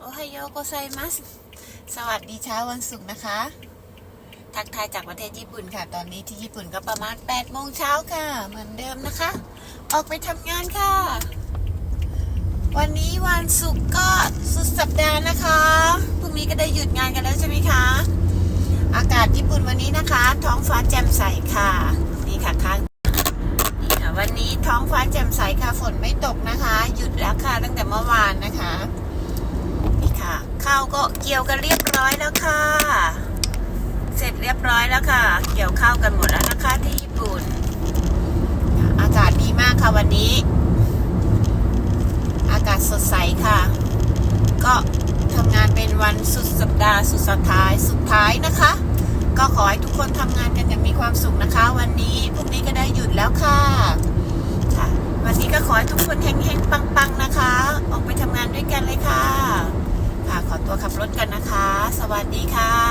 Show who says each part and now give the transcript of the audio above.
Speaker 1: โอไฮโยโกไซมัส สวัสดีเช้าวันศุกร์นะคะ ทักทายจากประเทศญี่ปุ่นค่ะ ตอนนี้ที่ญี่ปุ่นก็ประมาณ8โมงเช้าค่ะ เหมือนเดิมนะคะ ออกไปทำงานค่ะ วันนี้วันศุกร์ก็สุดสัปดาห์นะคะ พรุ่งนี้ก็ได้หยุดงานกันแล้วใช่ไหมคะ อากาศญี่ปุ่นวันนี้นะคะ ท้องฟ้าแจ่มใสค่ะ นี่ค่ะข้างนี่ค่ะวันนี้ท้องฟ้าแจ่มใสค่ะ ฝนไม่ตกนะคะ หยุดแล้วค่ะตั้งแต่เมื่อวานนะคะ ข้าวก็เกี่ยวกันเรียบร้อยแล้วค่ะ เสร็จเรียบร้อยแล้วค่ะ เกี่ยวข้าวกันหมดแล้วนะคะที่ญี่ปุ่น อากาศดีมากค่ะวันนี้ อากาศสดใสค่ะ ก็ทำงานเป็นวันสุดสัปดาห์สุดสัปท้ายสุดท้ายนะคะ ก็ขอให้ทุกคนทำงานกันอย่างมีความสุขนะคะ วันนี้พรุ่งนี้ก็ได้หยุดแล้วค่ะค่ะ วันนี้ก็ขอให้ทุกคนเฮงๆปังๆนะคะ ออกไปทำงานด้วยกันเลยค่ะ ค่ะ ขอ ตัวขับรถกันนะคะ สวัสดีค่ะ